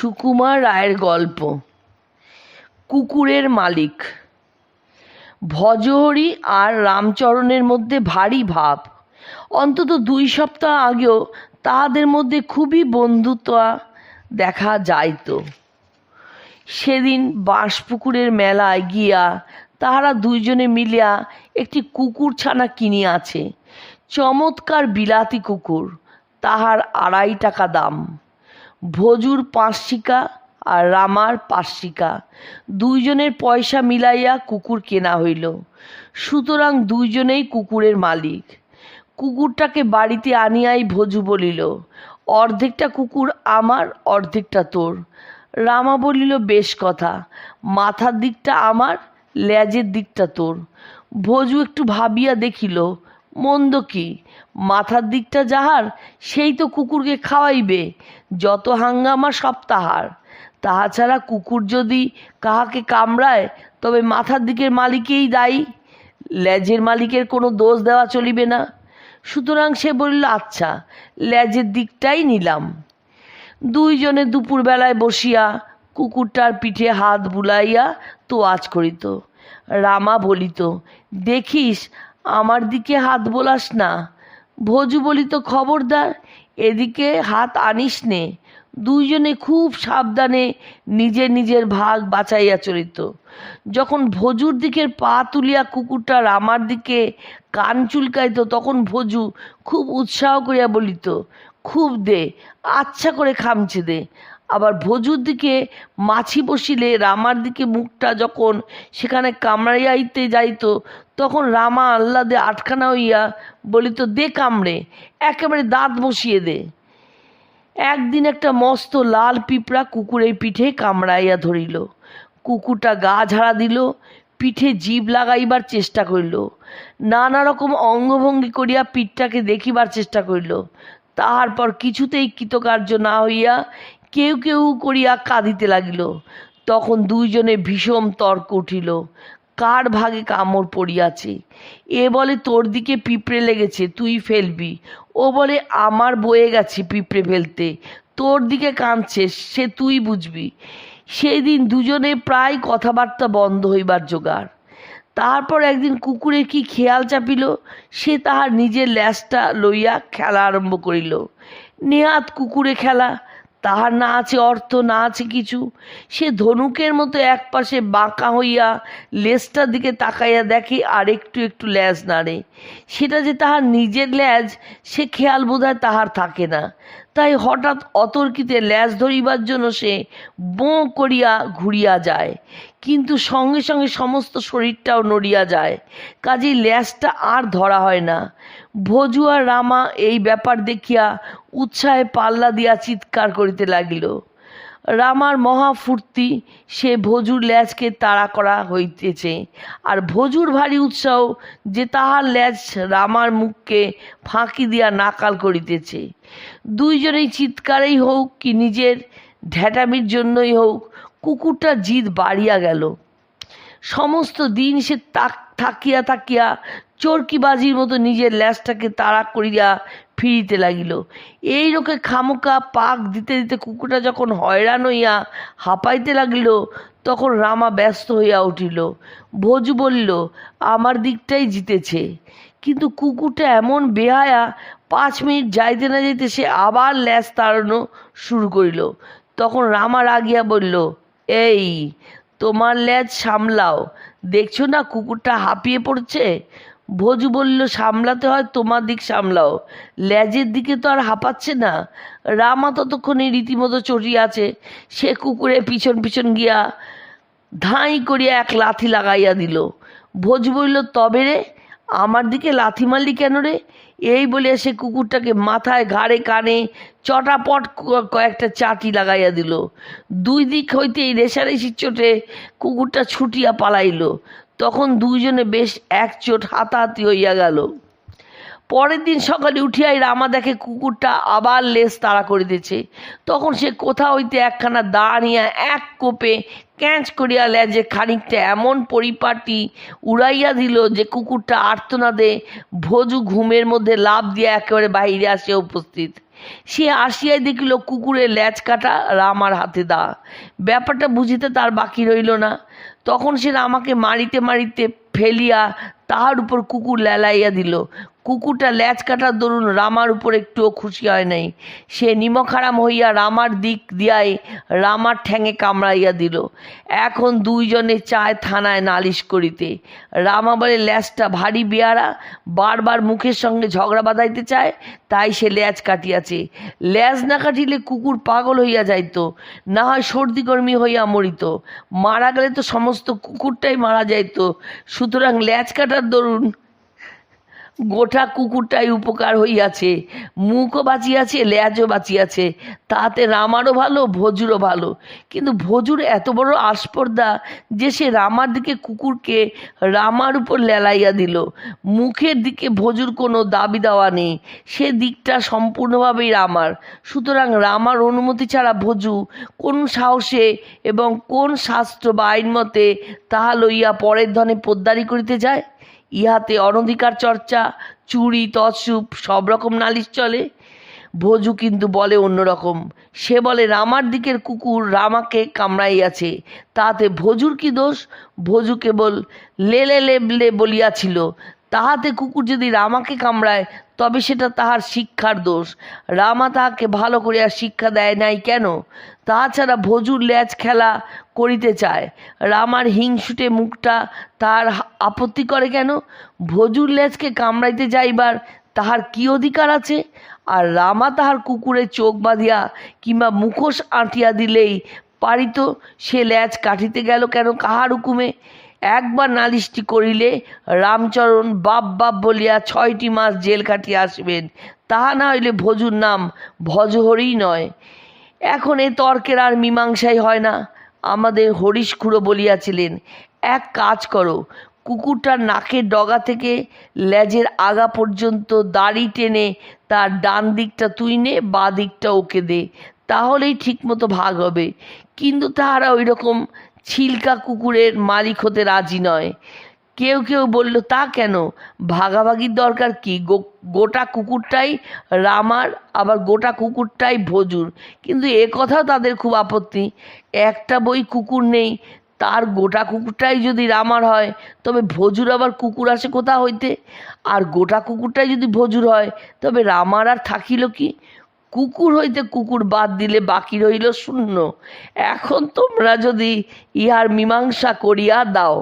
সুকুমার রায়ের গল্প। কুকুরের মালিক। ভজহরি আর রামচরণের মধ্যে ভারী ভাব। অন্তত দুই সপ্তাহ আগেও তাহাদের মধ্যে খুবই বন্ধুত্ব দেখা যাইত। সেদিন বাঁশপুকুরের মেলায় গিয়া তাহারা দুইজনে মিলিয়া একটি কুকুর ছানা কিনিয়াছে। চমৎকার বিলাতি কুকুর, তাহার আড়াই টাকা দাম। ভজুর পাঁচশিকা আর রামার পাঁচশিকা দুইজনের পয়সা মিলাইয়া কুকুর কেনা হইল। সুতরাং দুইজনেই কুকুরের মালিক। কুকুরটাকে বাড়িতে আনিয়াই ভজু বলিল, অর্ধেকটা কুকুর আমার, অর্ধেকটা তোর। রামা বলিল, বেশ কথা। মাথার দিকটা আমার, লেজের দিকটা তোর। ভজু একটু ভাবিয়া দেখিল, মন্দ কি? মাথার দিকটা যাহার, সেই তো কুকুরকে খাওয়াইবে, যত হাঙ্গামা সব তাহার। তাহা ছাড়া কুকুর যদি কাহাকে কামড়ায়, তবে মাথার দিকের মালিকেই দায়ী, লেজের মালিকের কোনো দোষ দেওয়া চলিবে না। সুতরাং সে বলল আচ্ছা লেজের দিকটাই নিলাম। দুইজনে দুপুরবেলায় বসিয়া কুকুরটার পিঠে হাত বুলাইয়া তো আজ করিত। রামা বলিত, দেখিস, আমার দিকে হাত বোলাস না ভজু বলিত খবরদার, এদিকে হাত আনিস নে। দুইজনে খুব সাবধানে নিজের নিজের ভাগ বাঁচাইয়া চলিত। যখন ভজুর দিকের পা তুলিয়া কুকুরটার আমার দিকে কান চুলকাইত, তখন ভজু খুব উৎসাহ করিয়া বলিত, খুব দে আচ্ছা করে খামছে দে। আবার ভজুর দিকে, মাছি বসিলে রামার দিকে মুখটা যখন সেখানে কামড়াইয়াইতে যাইত, তখন রামা আহ্লাদে আটখানা হইয়া বলিত, দে কামড়ে, একেবারে দাঁত বসিয়ে দে। একদিন একটা মস্ত লাল পিঁপড়া কুকুরের পিঠে কামড়াইয়া ধরিল। কুকুরটা গা ঝাড়া দিল, পিঠে জিভ লাগাইবার চেষ্টা করিল। নানা রকম অঙ্গভঙ্গি করিয়া পিঠটাকে দেখিবার চেষ্টা করিল। তাহার পর কিছুতেই কৃতকার্য না হইয়া কেউ কেউ করিয়া কাঁদিতে লাগিল। তখন দুইজনে ভীষণ তর্ক উঠিল, কার ভাগে কামড় পড়িয়াছে? এ বলে, তোর দিকে পিঁপড়ে লেগেছে, তুই ফেলবি। ও বলে, আমার বয়ে গেছে পিঁপড়ে ফেলতে, তোর দিকে কাঁদছে, সে তুই বুঝবি। সেই দিন দুজনে প্রায় কথাবার্তা বন্ধ হইবার জোগাড়। তারপর একদিন কুকুরের কি খেয়াল চাপিল, সে তাহার নিজের ল্যাসটা লইয়া খেলা আরম্ভ করিল। নেহাত কুকুরে খেলা তাহার না আছে অর্থ, না আছে কিছু। সে ধনুকের মতো এক পাশে বাঁকা হইয়া লেজটার দিকে তাকাইয়া দেখে আর একটু একটু ল্যাজ নাড়ে। সেটা যে তাহার নিজের ল্যাজ সে খেয়াল বোধহয় তাহার থাকে না। তাই হঠাৎ অতর্কিতে ল্যাজ ধরিবার জন্য সে বোঁ করিয়া ঘুরিয়া যায়। কিন্তু সঙ্গে সঙ্গে সমস্ত শরীরটাও নড়িয়া যায়। কাজেই ল্যাজটা আর ধরা হয় না। ভজুয়া রামা এই ব্যাপার দেখিয়া উৎসাহে পাল্লা দিয়া চিৎকার করিতে লাগিল। রামার মহা ফুর্তি সে ভজুর ল্যাজকে তাড়া করা হইতেছে। আর ভজুর ভারী উৎসাহ যে তাহার ল্যাজ রামার মুখকে ফাঁকি দিয়া নাকাল করিতেছে। দুইজনেই চিৎকারেই হোক কি নিজের ঢ্যাটামির জন্যই হোক কুকুরটার জিদ বাড়িয়া গেল। সমস্ত দিন সে তাক থাকিয়া থাকিয়া চরকিবাজির মতো নিজের ল্যাজটাকে তাড়া করিয়া ফিরিতে লাগিল। এই লোকে খামোকা পাক দিতে দিতে কুকুরটা যখন হয়রান হইয়া হাঁপাইতে লাগিল, তখন রামা ব্যস্ত হইয়া উঠিল। ভোজু বলিল, আমার দিকটাই জিতেছে। কিন্তু কুকুরটা এমন বেহায়া, পাঁচ মিনিট যাইতে না যাইতে সে আবার ল্যাজ তাড়ানো শুরু করিল। তখন রামা রাগিয়া বলল, এই, তোমার ল্যাজ সামলাও। দেখছ না কুকুরটা হাঁপিয়ে পড়ছে? ভোজু বলল, সামলাতে হয় তোমার দিক, সামলাও। ল্যাজের দিকে তো আর হাঁপাচ্ছে না। রামা ততক্ষণে রীতিমতো চটিয়ে আছে। সে কুকুরের পিছন পিছন গিয়া ধাঁই করিয়া এক লাথি লাগাইয়া দিল। ভোজ বলল, তবে রে, আমার দিকে লাথি মারলি কেন রে? এই বলে সে কুকুরটাকে মাথায় ঘাড়ে কানে চটাপট কয়েকটা চাটি লাগাইয়া দিল। দুই দিক হইতেই রেশারেশির চোটে কুকুরটা ছুটিয়া পালাইল। তখন দুইজনে বেশ এক চোট হাতাহাতি হইয়া গেল। পরের দিন সকালে উঠিয়াই রামা দেখে কুকুরটা আবার লেজ তাড়া করিতেছে। তখন সে কোথা হইতে একখানা দা আনিয়া এক কোপে ক্যাঁচ করিয়া লেজে খানিকটা এমন পরিপাটি উড়াইয়া দিল যে কুকুরটা আর্তনাদে ভোজু ঘুমের মধ্যে লাভ দিয়া একেবারে বাইরে আসিয়া উপস্থিত। সে আসিয়াই দেখিল কুকুরের ল্যাজ কাটা রামার হাতে দা। ব্যাপারটা বুঝিতে তার বাকি রইল না। তখন সে আমাকে মারিতে মারিতে ফেলিয়া তাহার উপর কুকুর লেলাইয়া দিল। কুকুরটা ল্যাজ কাটার দরুন রামার উপর একটুও খুশি হয় নাই। সে নিমখারাম হইয়া রামার দিক দিয়াই রামার ঠ্যাঙে কামড়াইয়া দিল। এখন দুইজনে চায় থানায় নালিশ করিতে। রামা বলে, ল্যাজটা ভারী বেয়ারা, বারবার মুখের সঙ্গে ঝগড়া বাঁধাইতে চায়, তাই সে ল্যাজ কাটিয়াছে। ল্যাজ না কাটিলে কুকুর পাগল হইয়া যাইত, না হয় সর্দি গরমি হইয়া মরিত। মারা গেলে তো সমস্ত কুকুরটাই মারা যাইত। সুতরাং ল্যাজ কাটার দরুন গোটা কুকুরটাই উপকার হইয়াছে। মুখও বাঁচিয়াছে ল্যাজও বাঁচিয়াছে। তাতে রামারও ভালো, ভজুরও ভালো। কিন্তু ভজুর এত বড় আস্পর্দা যে সে রামার দিকে কুকুরকে রামার উপর লেলাইয়া দিল। মুখের দিকে ভজুর কোনো দাবি দেওয়া নেই। সে দিকটা সম্পূর্ণভাবেই রামার। সুতরাং রামার অনুমতি ছাড়া ভজু কোন সাহসে এবং কোন শাস্ত্র বা আইন মতে তাহা লইয়া পরের ধনে পোদ্দারি করিতে যায়? ইহাতে অনধিকার চর্চা, চুরি, তৎসুপ, সব রকম নালিশ চলে। ভোজু কিন্তু বলে অন্যরকম। সে বলে, রামার দিকের কুকুর রামাকে কামড়াইয়াছে। তাতে ভোজুর কি দোষ? ভোজু কেবল লেলে লেবলে বলিয়াছিল। তাহাতে কুকুর যদি রামাকে কামড়ায়, তবে সেটা তাহার শিক্ষার দোষ। রামা তাহাকে ভালো করিয়া শিক্ষা দেয় নাই কেন? তাছাড়া ভজুর ল্যাজ খেলা করিতে চায়। রামার হিংসুটে মুখটা তার আপত্তি করে কেন? ভজুর ল্যাজকে কামড়াইতে যাইবার তাহার কি অধিকার আছে? আর রামা তাহার কুকুরের চোখ বাঁধিয়া কিংবা মুখোশ আঁটিয়া দিলেই পারিত সে ল্যাজ কাটিতে গেল কেন? কাহার হুকুমে? একবার নালিশটি করিলে রামচরণ বাপ বাপ বলিয়া ছয়টি মাস জেল কাটিয়া আসবেন। তাহা না হইলে ভজুর নাম ভজহরই নয়। এখন এ তর্কের আর মীমাংসাই হয় না। আমাদের হরিশ খুড়ো বলিয়াছিলেন, এক কাজ করো, কুকুরটার নাকের ডগা থেকে লেজের আগা পর্যন্ত দাড়ি টেনে তার ডান দিকটা তুই নে, বা দিকটা ওকে দে, তাহলেই ঠিকমতো ভাগ হবে। কিন্তু তাহারা ওই রকম ছিলকা কুকুরের মালিক হতে রাজি নয়। কেউ কেউ বলল, তা কেন? ভাগাভাগির দরকার কি? গোটা কুকুরটাই রামার, আবার গোটা কুকুরটাই ভজুর। কিন্তু এ কথাও তাদের খুব আপত্তি। একটা বই কুকুর নেই, তার গোটা কুকুরটাই যদি রামার হয়, তবে ভজুর আবার কুকুর আসে কোথা হইতে? আর গোটা কুকুরটাই যদি ভজুর হয়, তবে রামার আর থাকিল কি? কুকুর হইতে কুকুর বাদ দিলে বাকি রইল শূন্য। এখন তোমরা যদি ইহার মীমাংসা করিয়া দাও।